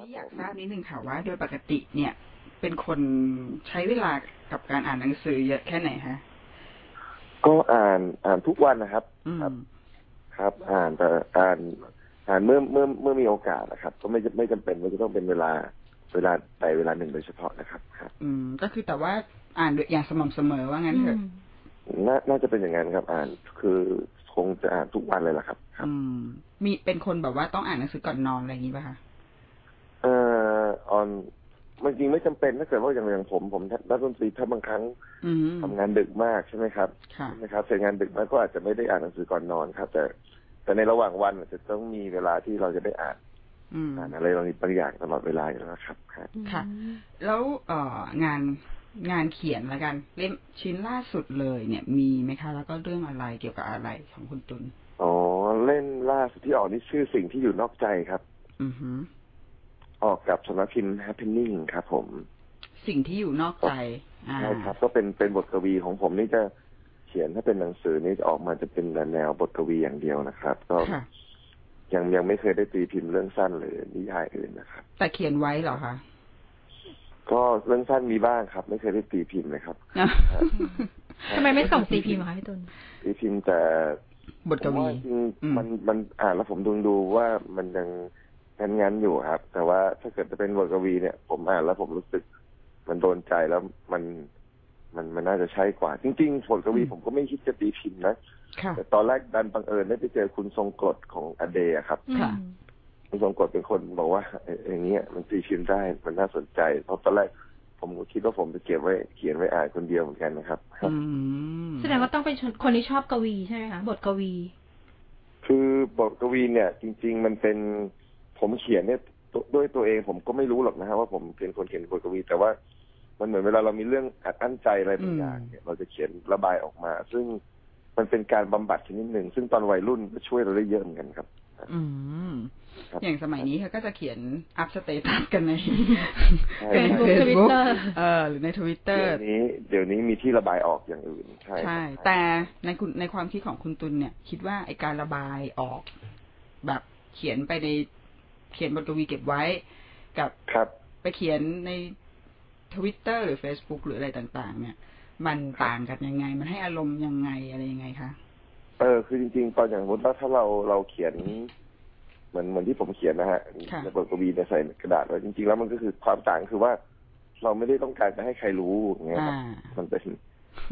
นี้อยากทราบนิดนึงค่ะว่า โดยปกติเนี่ย เป็นคนใช้เวลากับการอ่านหนังสือเยอะแค่ไหนคะก็อ่านอ่านทุกวันนะครับอืมครับครับอ่านแต่อ่านอ่านเมื่อเมื่อเมื่อมีโอกาสนะครับ ก็ไม่จำไม่จำเป็นว่าจะต้องเป็นเวลาเวลาใดเวลาหนึ่งโดยเฉพาะนะครับ ครับ อืม ก็คือแต่ว่าอ่านอย่างสม่ำเสมอว่างั้นเถอะน่าน่าจะเป็นอย่างนั้นครับ อ่านคือคงจะอ่านทุกวันเลยล่ะครับ ครับ อืม มีเป็นคนแบบว่าต้องอ่านหนังสือก่อนนอนอะไรอย่างนี้ป่ะคะเอ่ อออนมันจริงไม่จำเป็นถ้าเกิดว่าอย่างอย่างผมผมนักดนตรีถ้าบางครั้งอืมทำงานดึกมากใช่ไหมครับค่ะใช่ไหมครับเสร็จงานดึกมากก็อาจจะไม่ได้อ่านหนังสือก่อนนอนครับ แต่ แต่ในระหว่างวันอาจจะต้องมีเวลาที่เราจะได้อ่านอืมอ่านอะไรบางบางอย่างตลอดเวลาอยู่แล้วครับครับค่ะ แล้วเอ่องานงานเขียนละกัน เล่มชิ้นล่าสุดเลยเนี่ย มีไหมคะ แล้วก็เรื่องอะไรเกี่ยวกับอะไรของคุณตุลอ๋อเล่นล่าสุดที่ออกนี่ชื่อสิ่งที่อยู่นอกใจครับ อือหื อออกกับสำนักพิมพ์ Happening ครับผม สิ่งที่อยู่นอกใจอ่าใช่ครับ ก็เป็นเป็นบทกวีของผมนี่จะเขียนถ้าเป็นหนังสือนี่จะออกมาจะเป็นแนวบทกวีอย่างเดียวนะครับ ก็ค่ะยังยังไม่เคยได้ตีพิมพ์เรื่องสั้นหรือนิยายอื่นนะครับ แต่เขียนไว้เหรอคะก็เรื่องสั้นมีบ้างครับ ไม่เคยได้ตีพิมพ์เลยครับทำไมไม่ส่งตีพิมพ์อะคะพี่ตุลตีพิมพ์แต่บทกวีผมาจริงอืมมันมันอ่านแล้วผมดูดูว่ามันยัง งั้นงั้นๆอยู่ครับ แต่ว่าถ้าเกิดจะเป็นบทกวีเนี่ย ผมอ่านแล้วผมรู้สึก มันโดนใจแล้วมันมันมันน่าจะใช่กว่า จริงๆบทกวีผมก็ไม่คิดจะตีพิมพ์นะค่ะแต่ตอนแรกดันบังเอิญได้ไปเจอคุณทรงกรดของอเดย์อะครับค่ะคุณทรงกรดเป็นคนบอกว่าเอ่ออย่างเงี้ยมันตีพิมพ์ได้มันน่าสนใจเพราะตอนแรกผมก็คิดว่าผมจะเก็บไว้เขียนไว้อ่านคนเดียวเหมือนกันนะครับอืมแสดงว่าต้องเป็นคนที่ชอบกวีใช่ไหมคะบทกวี คือบทกวีเนี่ย จริง ๆ มันเป็น ผมเขียนเนี่ยตัวด้วยตัวเองผมก็ไม่รู้หรอกนะฮะว่าผมเป็นคนเขียนบทกวี แต่ว่ามันเหมือนเวลาเรามีเรื่องอัดอั้นใจอะไรบางอย่างเนี่ยเราจะเขียนระบายออกมา ซึ่งมันเป็นการบำบัดชนิดหนึ่ง ซึ่งตอนวัยรุ่นก็ช่วยเราได้เยอะเหมือนกันครับ อืมครับอย่างสมัยนี้เขาก็จะเขียนอัพสเตตัสกันในใช่ Facebook ใช่ Twitter เออหรือในทวิตเตอเดี๋ร์ยวนี้ เดี๋ยวนี้มีที่ระบายออกอย่างอื่น ใช่ใช่ครับแต่ในคุณในความคิดของคุณตุลเนี่ย คิดว่าไอการระบายออก แบบเขียนไปใน เขียนบทกวีเก็บไว้ กับครับ ไปเขียนในทวิตเตอร์หรือ Facebook หรืออะไรต่าง ๆ เนี่ย มันต่างกันยังไง มันให้อารมณ์ยังไงอะไรยังไงคะเออคือจริงๆตอนอย่างสมมติว่าถ้าเราเราเขียนเหมือนเหมือนที่ผมเขียนนะฮะค่ะในบทกวีเนี่ยใส่กระดาษไว้จริง ๆ แล้วมันก็คือความต่างคือว่า เราไม่ได้ต้องการจะให้ใครรู้อย่างเงี้ยครับอ่ามันเป็น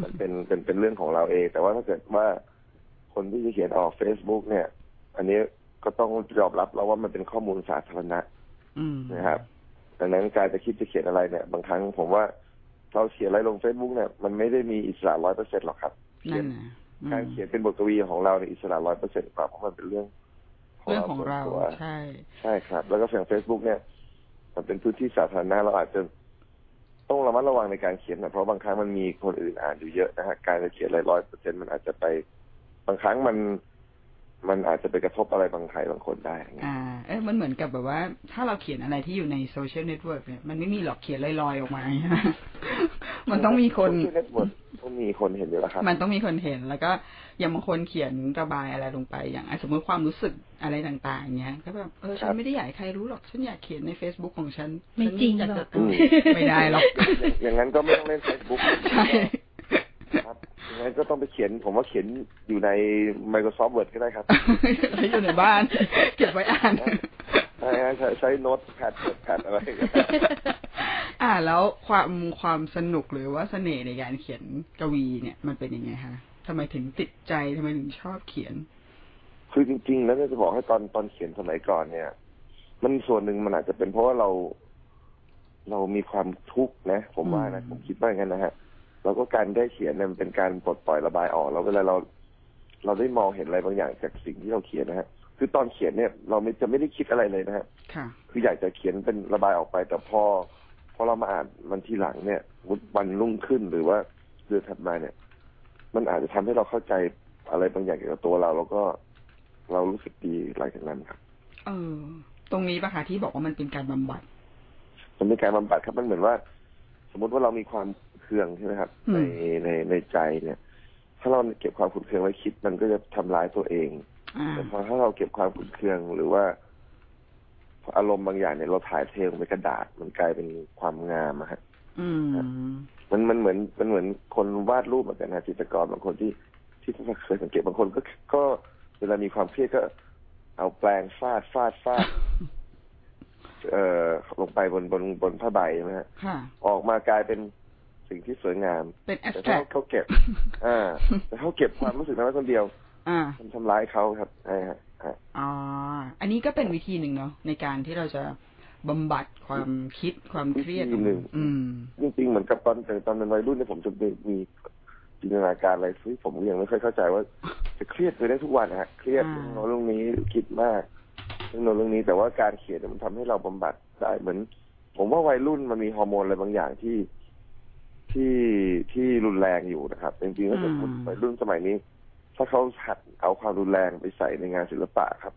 มันเป็นเป็นเป็นเรื่องของเราเอง แต่ว่าถ้าเกิดว่าคนที่จะเขียนออก Facebook เนี่ย อันนี้ ก็ต้องยอมรับแล้วว่ามันเป็นข้อมูลสาธารณะอืมนะครับดังนั้นการจะคิดจะเขียนอะไรเนี่ย บางครั้งผมว่าเราเขียนอะไรลง Facebook เนี่ยมันไม่ได้มีอิสระร้อยเปอร์เซ็นต์หรอกครับนั่นนะอืมการเขียนเป็นบทกวีของเราเนี่ยอิสระร้อยเปอร์เซ็นต์กว่าเพราะมันเป็นเรื่องเรื่องของเราส่วนตัวใช่ใช่ครับ แล้วก็อย่างเฟซบุ๊กเนี่ย มันเป็นพื้นที่สาธารณะเราอาจจะต้องระมัดระวังในการเขียนนะเพราะบางครั้งมันมีคนอื่นอ่านอยู่เยอะนะฮะการจะเขียนอะไรร้อยเปอร์เซ็นต์มันอาจจะไป บางครั้งมัน มันอาจจะไปกระทบอะไรบางใครบางคนได้อย่างเงี้ยอ่า เอ้ยมันเหมือนกับแบบว่า ถ้าเราเขียนอะไรที่อยู่ในโซเชียลเน็ตเวิร์กเนี่ย มันไม่มีหรอกเขียนลอยๆออกมา มันต้องมีคนเน็ตเวิร์กต้องมีคนเห็นอยู่แล้วครับ มันต้องมีคนเห็น แล้วก็อย่างบางคนเขียนระบายอะไรลงไป อย่างอะสมมติความรู้สึกอะไรต่างๆเงี้ย ก็แบบ เออ ฉัครันบไม่ได้อยากให้ใครรู้หรอก ฉันอยากเขียนใน Facebook ของฉัน ไม่ฉันจริงอยากหรจะอกอืมไม่ได้หรอก อย่างนั้นก็ไม่ต้องเล่นเฟซบุ๊กใช่ครับอย่า งนั้นก็ต้องไปเขียน ผมว่าเขียนอยู่ใน Microsoft Word ก็ได้ครับแล้วอยู่ในบ้าน เก็บไว้อ่านใช่ฮะใช้ใช้โน้ตแพดแพดอะไรก็ได้อ่าแล้วความความสนุกหรือว่าเสน่ห์ในการเขียนกวีเนี่ยมันเป็นยังไงคะทำไมถึงติดใจทำไมถึงชอบเขียน คือจริง ๆ แล้วเนี่ยจะบอกให้ตอนตอนเขียนสมัยก่อนเนี่ย มันส่วนหนึ่งมันอาจจะเป็นเพราะว่าเรา เรามีความทุกข์นะ ผมว่านะอืมผมคิดว่าอย่างนั้นนะฮะ แล้วก็การได้เขียนเนี่ยมันเป็นการปลดปล่อยระบายออกแล้วเวลาเรา เราได้มองเห็นอะไรบางอย่างจากสิ่งที่เราเขียนนะฮะคือตอนเขียนเนี่ย เราไม่จะไม่ได้คิดอะไรเลยนะฮะค่ะ คืออยากจะเขียนเป็นระบายออกไป แต่พอพอเรามาอ่านมันทีหลังเนี่ยวันรุ่งขึ้นหรือว่าเดือนถัดมาเนี่ย มันอาจจะทำให้เราเข้าใจอะไรบางอย่างเกี่ยวกับตัวเรา แล้วก็เรารู้สึกดีหลังจากนั้นครับ เออ ตรงนี้ปะคะที่บอกว่ามันเป็นการบำบัด มันเป็นการบำบัดครับมันเหมือนว่า สมมติว่าเรามีความเคืองใช่ไหมครับอืมในในในใจเนี่ย ถ้าเราเก็บความขุ่นเคืองไว้คิดมันก็จะทำร้ายตัวเองอ่าแต่พอถ้าเราเก็บความขุ่นเคืองหรือว่าพอารมณ์บางอย่างเนี่ยเราถ่ายเทลงไปกระดาษ มันกลายเป็นความงามอะฮะอืมมันมันเหมือนมันเหมือนคนวาดรูปเหมือนกันนะจิตรกรบางคนที่ที่ที่เคยสังเกตบางคนก็ก็เวลามีความเครียดก็ เอาแปรงฟาดฟาดฟาด เอ่อลงไปบนบนบนผ้าใบนะฮะค่ะออกมากลายเป็นสิ่งที่สวยงามเป็นแอสแต่แทรถ้ากเขาเก็บ อ่า แต่เขาเก็บความรู้สึกนั้นไว้คนเดียว อ่ามันทำร้ายเขาครับใช่ฮะฮะอ๋ออันนี้ก็เป็นวิธีหนึ่งเนาะในการที่เราจะบำบัดความคิดความเครียดวิธีหนึ่งอืมจริงๆเหมือนกับตอนตอนเป็นวัยรุ่นเนี่ยผมจะมีมีจินตนาการอะไรซึ่งผมยังไม่ค่อยเข้าใจว่า จะเครียดไปได้ทุกวันนะฮะ เครียดอ่าเรื่องโน้นเรื่องนี้คิดมาก เรื่องโน้นเรื่องนี้แต่ว่าการเขียนเนี่ยมันทำให้เราบำบัดได้เหมือน ผมว่าวัยรุ่นมันมีฮอร์โมนอะไรบางอย่างที่ที่ที่รุนแรงอยู่นะครับจริงๆถ้าเกิดวัยรุ่นสมัยนี้ ถ้าเขาหัดเอาความรุนแรงไปใส่ในงานศิลปะครับ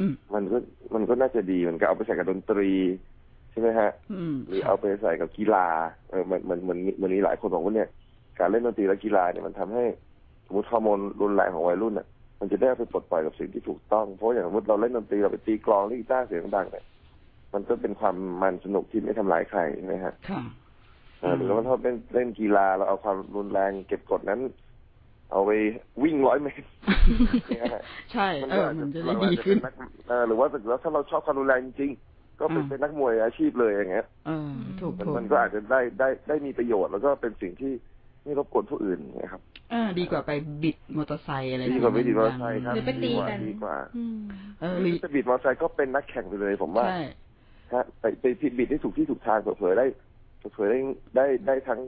อืมมันก็มันก็น่าจะดีมันก็เอาไปใส่กับดนตรีใช่ไหมฮะอืมหรือเอาไปใส่กับกีฬาเออมันมันมันมันมีหลายคนบอกว่าเนี่ย การเล่นดนตรีและกีฬาเนี่ยมันทำให้สมมติฮอร์โมนรุนแรงของวัยรุ่นอะ มันจะได้เอาไปปลดปล่อยกับสิ่งที่ถูกต้อง เพราะอย่างสมมติเราเล่นดนตรีเราไปตีกลองเล่นกีตาร์เสียงดังเนี่ยมันก็เป็นความมันสนุกที่ไม่ทำร้ายใครใช่ไหมฮะค่ะเออหรือว่าถ้าเล่นเล่นกีฬาเราเอาความรุนแรงเก็บกดนั้น เอาไปวิ่งร้อยเมตรเนี่ยฮะใช่เอก็ออาจมันจะเราได้อาจดีจะขึ้เป็นนนักเออหรือว่าถ้าเราชอบความรุนแรงจริงๆก็เป็นอ่าเป็นนักมวยอาชีพเลยอย่างเงี้ยเออถูกมันถูกมันก็อาจจะได้ได้ได้มีประโยชน์แล้วก็เป็นสิ่งที่ ไม่รบกวนผู้อื่นนะครับเออดีกว่าไปบิดมอเตอร์ไซค์อะไรดีกว่าไปบิดมอเตอร์ไซค์ครับหรือไปตีกันดีกว่าอืมเออหหรืรืออจะบิดมอเตอร์ไซค์ก็เป็นนักแข่งไปเลย ผมว่าใช่ฮะไปไปบิดได้ถูกที่ถูกทางเผลอๆได้เผลอๆได้ได้ได้ทั้ง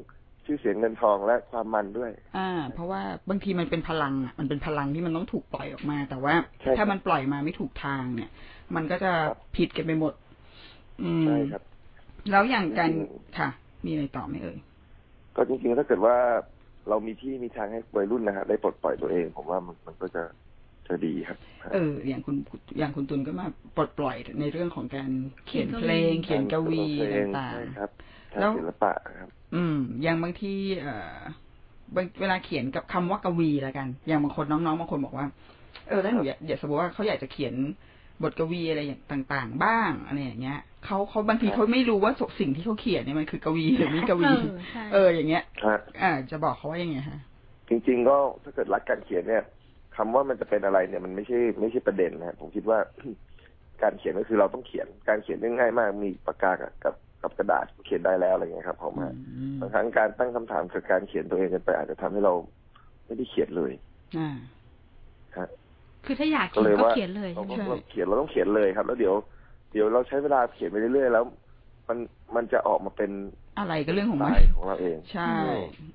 ชื่อเสียงเงินทองและความมันด้วย อ่า เพราะว่าบางทีมันเป็นพลังอะมันเป็นพลังที่มันต้องถูกปล่อยออกมา แต่ว่าใช่ครับถ้ามันปล่อยมาไม่ถูกทางเนี่ย มันก็จะผิดกันไปหมด อืมใช่ครับ แล้วอย่างการจริงค่ะ มีอะไรต่อไหมเอ่ย ก็จริงๆ ถ้าเกิดว่าเรามีที่มีทางให้วัยรุ่นนะฮะได้ปลดปล่อยตัวเอง ผมว่ามันมันก็จะจะดีครับ เออ อย่างคุณอย่างคุณตุลก็มาปลดปล่อยในเรื่องของการเขียนเพลง เขียนกวีเพลงต่างใช่ครับแล้ทางวศิลปะครับๆอืม อย่างบางที่เอ่อบางเวลาเขียนกับคำว่ากวีแล้วกัน อย่างบางคนน้องๆบางคนบอกว่า เออแล้วหนูอยากอยากสมมติว่าเขาอยากจะเขียน บทกวีอะไรอย่างต่าง ๆ บ้างอะไรอย่างเงี้ยเขาเขาบางทีครับเขาไม่รู้ว่าสิ่งที่เขาเขียนเนี่ยมันคือกวีหรือไม่กวี เออใช่เอออย่างเงี้ยฮะอ่าจะบอกเขาว่ายังไงฮะจริง ๆ ก็ถ้าเกิดรักการเขียนเนี่ยคำว่ามันจะเป็นอะไรเนี่ยมันไม่ใช่ไม่ใช่ประเด็นนะฮะผมคิดว่าการเขียนก็คือเราต้องเขียนการเขียนเรื่องง่ายมากมีปากกากับกับกับกระดาษเขียนได้แล้วอะไรเงี้ยครับผมว่าอืมบางครั้งการตั้งคำถามกับการเขียนตัวเองกันไปอาจจะทำให้เราไม่ได้เขียนเลยอ่าฮะ คือถ้าอยากก็เขียเลยนก็ว่าเขียนเลยเราใช่ไหมเราเขียนเราต้องเขียนเลยครับ แล้วเดี๋ยว เดี๋ยวเราใช้เวลาเขียนไปเรื่อยๆแล้ว มันมันจะออกมาเป็นอะไรก็เรื่องของสมัไตนล์ของเราเอง ใช่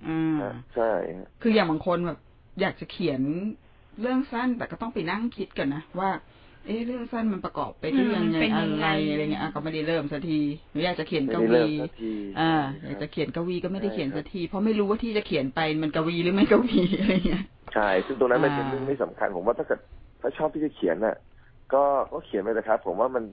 อ่าฮะใช่ฮะคืออย่างบางคนแบบอยากจะเขียนเรื่องสั้นแต่ก็ต้องไปนั่งคิดกันนะว่าเอ๊ะเรื่องสั้นมันประกอบไปด้วยยังไงเป็นยัอะงไรไงอะไรเงี้ยอะก็ไม่ได้เริ่มสักทีหรืออยากจะเขียนไม่กได้วีเริ่มสักทีอ่าใช่อยากคจะรับเขียนกวีก็ไม่ได้เขียนใช่ครัสับกทีเพราะไม่รู้ว่าที่จะเขียนไปมันกวีหรือไม่กวีอะไรเงี้ย ใช่ ซึ่งตรงนั้นมันอ่าเป็นเรื่องไม่สำคัญ ผมว่าถ้าเกิดถ้าชอบที่จะเขียนน่ะ ก็ก็เขียนไปเลยครับ ผมว่ามัน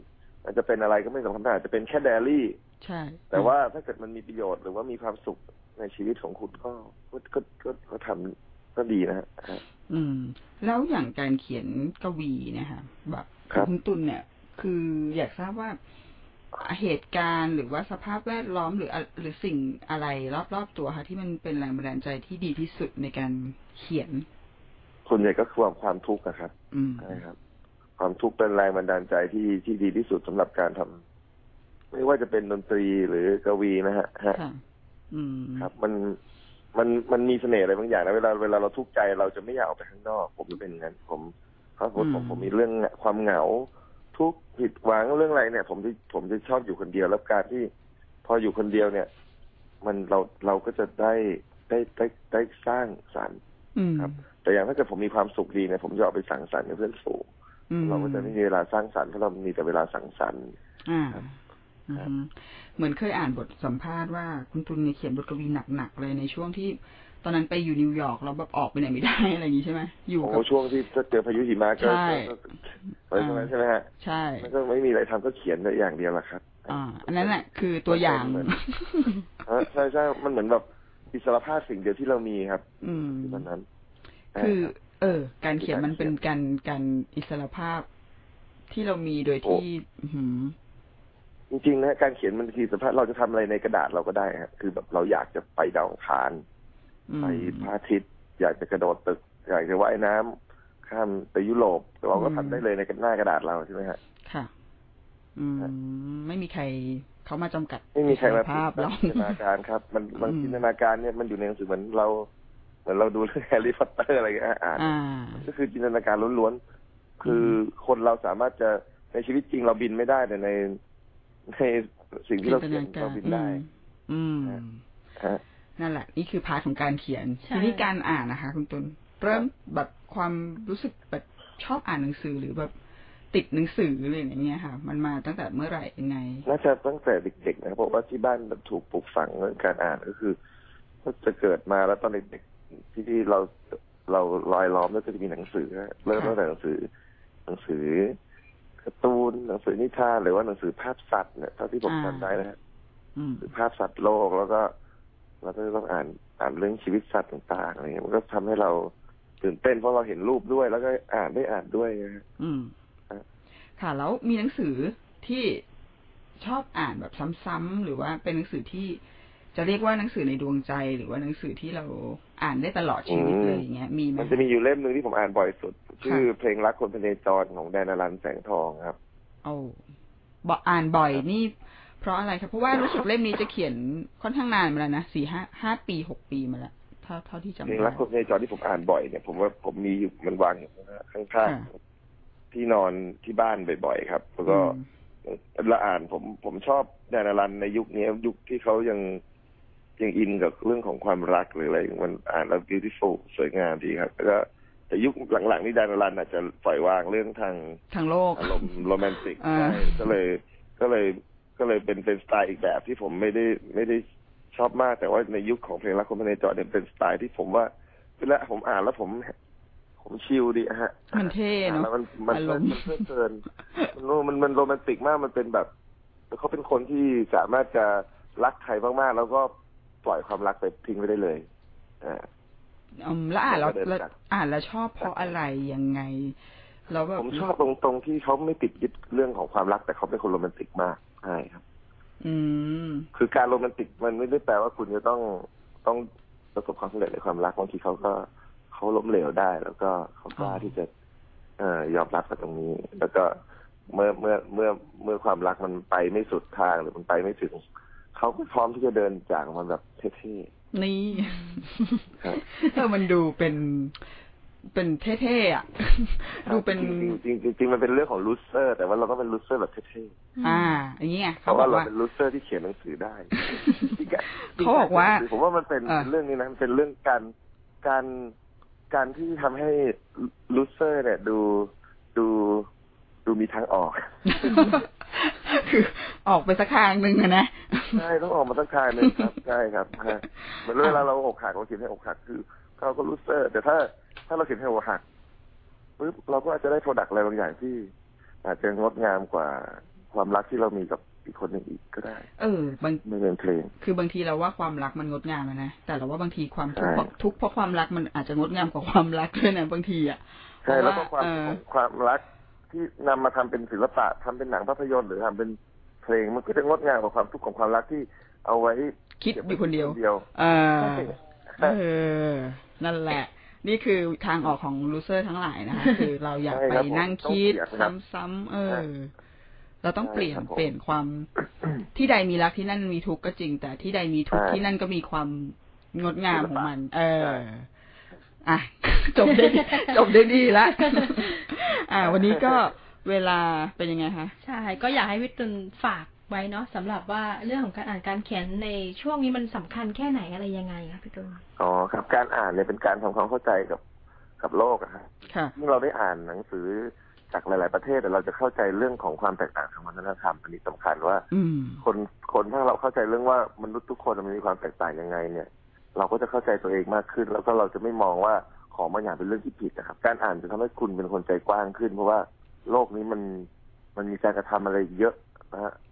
มันจะเป็นอะไรก็ไม่สำคัญอาจจะเป็นแค่ไดอารี่ใช่ แต่ว่าถ้าเกิดมันมีประโยชน์หรือว่ามีความสุขในชีวิตของคุณก็ก็ก็ก็ก็ทำก็ดีนะฮะอืม แล้วอย่างการเขียนกวีเนะคะแบบครับคุณตุลเนี่ย คืออยากทราบว่า เหตุการณ์หรือว่าสภาพแวดล้อมหรืออะหรือสิ่งอะไรรอบๆตัวค่ะที่มันเป็นแรงบันดาลใจที่ดีที่สุดในการเขียนส่วนใหญ่ก็คือความความทุกข์นะครับอืมใช่ครับ ความทุกข์เป็นแรงบันดาลใจที่ที่ดีที่สุดสำหรับการทำไม่ว่าจะเป็นดนตรีหรือกวีนะฮะฮะค่ะอืมครับ มันมันมันมีเสน่ห์อะไรบางอย่างนะเวลาเวลาเราทุกข์ใจเราจะไม่อยากออกไปข้างนอก ผมจะเป็นอย่างนั้นผมเพราะผมผมผมมีเรื่องความเหงา ทุกข์ผิดหวังเรื่องอะไรเนี่ย ผมจะผมจะชอบอยู่คนเดียวแล้วการที่ พออยู่คนเดียวเนี่ย มันเราเราก็จะได้ได้ได้ได้สร้างสรรค์อืมครับ แต่อย่างถ้าเกิดผมมีความสุขดีเนี่ยผมจะออกไปสังสรรค์กับเพื่อนฝูงอืมเราก็จะไม่มีเวลาสร้างสรรค์เพราะเรามีแต่เวลาสังสรรค์อ่าครับอืมเหมือนเคยอ่านบทสัมภาษณ์ว่าคุณตุลเนี่ยเขียนบทกวีหนักๆเลยในช่วงที่ ตอนนั้นไปอยู่นิวยอร์กแล้วแบบออกไปไหนไม่ได้อะไรอย่างงี้ใช่ไหมอยู่โอ้กับช่วงที่ถ้าเจอพายุหิมะก็ใช่ก็ก็ก็ใช่ไหมฮะใช่มันก็ไม่มีอะไรทำก็เขียนได้อย่างเดียวแหละครับอ่าอันนั้นแหละคือตัวอย่างเหมือนเออใช่ใช่มันเหมือนแบบอิสรภาพสิ่งเดียวที่เรามีครับ อืมตอนนั้น คือใช่รับเออ การเขียนมันเป็นการการอิสรภาพที่เรามีโดยที่อื้อหือจริงๆนะการเขียนมันคือสภาพเราจะทำอะไรในกระดาษเราก็ได้ฮะคือแบบเราอยากจะไปดาวอังคารอืม ไปพระอาทิตย์ อยากจะกระโดดตึก อยากจะว่ายน้ำข้ามไปยุโรปเราก็ทำได้เลยในหน้ากระดาษเราใช่ไหมฮะค่ะ อืม ไม่มีใครเขามาจำกัด ไม่มีใครมาภาพเราจินตนาการครับ มันมันอืมจินตนาการเนี่ยมันอยู่ในหนังสือเหมือนเราเหมือนเราดูเรื่องแฮร์รี่พอตเตอร์อะไรอย่างเงี้ยอ่านอ่าก็คือจินตนาการล้วนๆคือคนเราสามารถจะในชีวิตจริงเราบินไม่ได้แต่ในในสิ่งที่เราเขียนเราบินได้ อืมฮะอืมฮะ นั่นแหละ นี่คือพาร์ทของการเขียนใช่ทีนี้การอ่านนะคะ คุณตุลเริ่มแบบความรู้สึกแบบชอบอ่านหนังสือหรือแบบติดหนังสืออะไรอย่างเงี้ยค่ะ มันมาตั้งแต่เมื่อไหร่ยังไง น่าจะตั้งแต่เด็กๆนะครับเพราะว่าที่บ้านแบบถูกปลูกฝังเรื่องการอ่านก็คือก็จะเกิดมาแล้วตอนเด็กๆที่ที่เราเราลอยล้อมแล้วก็จะมีหนังสือฮะเริ่มตั้งแต่หนังสือ หนังสือการ์ตูนหนังสือนิทานหรือว่าหนังสือภาพสัตว์เนี่ยเท่าที่ผมอ่าจำได้นะฮะอืมหรือภาพสัตว์โลกแล้วก็ เราก็ต้องอ่านอ่านเรื่องชีวิตสัตว์ต่างๆอะไรเงี้ยมันก็ทำให้เราตื่นเต้นเพราะเราเห็นรูปด้วย แล้วก็อ่านได้อ่านด้วยนะฮะอืมครับค่ะ แล้วมีหนังสือที่ชอบอ่านแบบซ้ำๆหรือว่าเป็นหนังสือที่จะเรียกว่าหนังสือในดวงใจ หรือว่าหนังสือที่เราอ่านได้ตลอดชีวิตเลยอย่างเงี้ยมีไหมมันจะมีอยู่เล่มหนึ่งที่ผมอ่านบ่อยสุด ชื่อเพลงรักคนพเนจรของแดนอรันแสงทองครับโอ้บอกอ่านบ่อยนี่ เพราะอะไรครับเพราะว่ารู้สึกเล่มนี้จะเขียนค่อนข้างนานมาแล้วนะสี่ห้าห้าปีหกปีมาแล้วเท่าเท่าที่จำเพลงได้รักคนพเนจรที่ผมอ่านบ่อยเนี่ยผมว่าผมมีอยู่มันวางอยู่ข้างค่ะๆที่นอนที่บ้านบ่อยๆครับแล้วก็อืมและอ่านผมผมชอบแดนอรันในยุคนี้ยุคที่เขายังยังอินกับเรื่องของความรักหรืออะไรมันอ่านแล้ว beautiful สวยงามดีครับแล้วก็แต่ยุคหลังๆนี่แดนอรันอาจจะปล่อยวางเรื่องทางทางโลกอารมณ์โรแมนติกอ่าใช่ก็เลย ก็เลย ก็เลยเป็นเป็นสไตล์อีกแบบที่ผมไม่ได้ไม่ได้ชอบมากแต่ว่าในยุคของเพลงรักคนพเนจรเนี่ยเป็นสไตล์ที่ผมว่าเวลาผมอ่านแล้วผม ผมชิลดีฮะมันเท่เนอะอ่แล้วมันมันอารมัมนณ์มันเพลิดเพลินมันโรมันมันโรแมนติกมากมันเป็นแบบเขาเป็นคนที่สามารถจะรักใครมากๆ แล้วก็ปล่อยความรักไปทิ้งไปได้เลยอ่าอืมแล้วอ่านแล้วเดินแล้วจากอ่านแล้วชอบเพราะอะไรยังไงแล้วแบบผมชอบตรงตรงที่เขาไม่ติดยึดเรื่องของความรักแต่เขาเป็นคนโรแมนติกมาก ใช่ครับ อืม คือการโรแมนติกมันไม่ได้แปลว่าคุณจะต้องต้องประสบความสำเร็จในความรักบางทีเขาก็เขาล้มเหลวได้ แล้วก็เขากล้าอ๋อที่จะ เอ่อยอมรับกับตรงนี้ แล้วก็เมื่อเมื่อเมื่อเมื่อความรักมันไปไม่สุดทางหรือมันไปไม่ถึงเขาก็พร้อมที่จะเดินจากมันแบบเท่นี่ ครับ เออมันดูเป็น เป็นเท่ๆอะๆดูเป็นจริงๆจริงๆจริงๆมันเป็นเรื่องของลูเซอร์ แต่ว่าเราก็เป็นลูเซอร์แบบเท่อ่า อย่างเงี้ยๆเพเขาราะบว่าอกเราว่าเป็นลูเซอร์ที่เขียนหนังสือได้เขาบอกว่าผมว่ามันเป็นเออเรื่องนี้นะมันเป็นเรื่องการการการที่ทำให้ลูเซอร์ เนี่ย ดูดูดูมีทางออก คือออกไปสักทางหนึ่งอะนะ ใช่ต้องออกมาตั้งทางหนึ่งครับ ใช่ครับฮะเหมือนเวลาเราอกหักเราเขียนให้อกหักคือเราก็ลูเซอร์ แต่ถ้า ถ้าเราเขียนให้อกหักปุ๊บเราก็อาจจะได้โปรดักต์อะไรบางอย่างที่ อาจจะงดงามกว่าความรักที่เรามีกับอีกคนหนึ่งอีกก็ได้ เออบางไม่เป็นเพลง คือบางทีเราว่าความรักมันงดงามอะนะ แต่เราว่าบางทีความทุกข์ใช่เพราะทุกข์เพราะความรักมันอาจจะงดงามกว่าความรักด้วยนะบางทีอะ ใช่ แล้วก็ความเออความรักที่นำมาทำเป็นศิลปะทำเป็นหนังภาพยนตร์หรือทำเป็นเพลงมันก็จะงดงามกว่าความทุกข์ของความรักที่เอาไว้ คิดอยู่คนเดียวเดียวเออใช่เออนั่นแหละ นี่คือทางออกของลูเซอร์ทั้งหลายนะคะคือเราอยากไปนั่งคิดซ้ำๆเออ เราต้องเปลี่ยนเปลี่ยนความที่ใดมีรักที่นั่นมีทุกข์ก็จริง แต่ที่ใดมีทุกข์ที่นั่นก็มีความงดงามของมัน เอออะจบได้จบได้ดีละอ่า วันนี้ก็เวลาเป็นยังไงคะ ใช่ ก็อยากให้พี่ตุลฝาก ไว้เนาะสำหรับว่าเรื่องของการอ่านการเขียนในช่วงนี้มันสำคัญแค่ไหนอะไรยังไงคะพี่ตุลอ๋อครับการอ่านเนี่ยเป็นการทำความเข้าใจกับกับโลกอะฮะค่ะเมื่อเราได้อ่านหนังสือจากหลาย ๆ ประเทศเราจะเข้าใจเรื่องของความแตกต่างทางวัฒนธรรมอันนี้สำคัญว่าอืมคนคนถ้าเราเข้าใจเรื่องว่ามนุษย์ทุกคนมันมีความแตกต่างยังไง เนี่ย เราก็จะเข้าใจตัวเองมากขึ้น แล้วก็เราจะไม่มองว่าของบางอย่างเป็นเรื่องที่ผิดนะครับ การอ่านจะทำให้คุณเป็นคนใจกว้างขึ้น เพราะว่าโลกนี้มันมันมีการกระทำอะไรเยอะนะฮะอื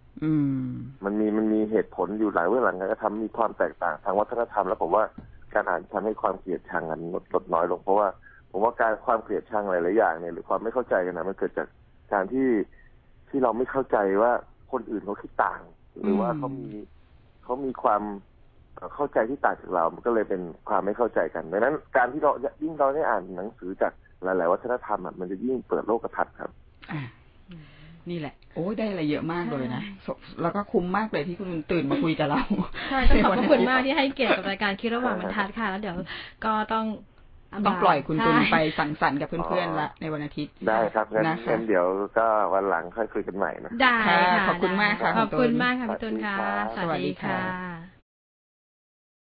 มมันมีมันมีเหตุผลอยู่หลายเรื่องหลังการกระทำมีความแตกต่างทางวัฒนธรรมแล้วผมว่าการอ่านทำให้ความเกลียดชังกันลดลดน้อยลง เพราะว่าผมว่าการความเกลียดชังหลายๆอย่างเนี่ยหรือความไม่เข้าใจกันนะมันเกิดจากการที่ที่เราไม่เข้าใจว่าคนอื่นเขาคิดต่าง หรือว่าอืมเขามีเขามีความเอ่อเข้าใจที่ต่างจากเรา มันก็เลยเป็นความไม่เข้าใจกันดังนั้น การที่เรายิ่งเราได้อ่านหนังสือจากหลาย ๆ วัฒนธรรมอะมันจะยิ่งเปิดโลกทัศน์ครับอะ นี่แหละ โอ้ยได้อะไรเยอะมากเลยนะสแล้วก็คุ้มมากเลยที่คุณตื่นมาคุยกับเราใช่ต้องขอบพระคุณมากที่ให้เกียรติกับรายการคิดระหว่างบรรทัดค่ะ แล้วเดี๋ยวก็ต้องต้องปล่อยคุณตุนใช่ไปสังสรรค์กับเพื่อนๆละในวันอาทิตย์ ได้ครับงั้นนะคะงั้นเดี๋ยวก็วันหลังค่อยคุยกันใหม่นะได้ค่ะค่ะขอบคุณมากค่ะขอบคุคุณณมากค่ะพี่ตุนค่ะ สวัสดีครับสวัสดีค่ะ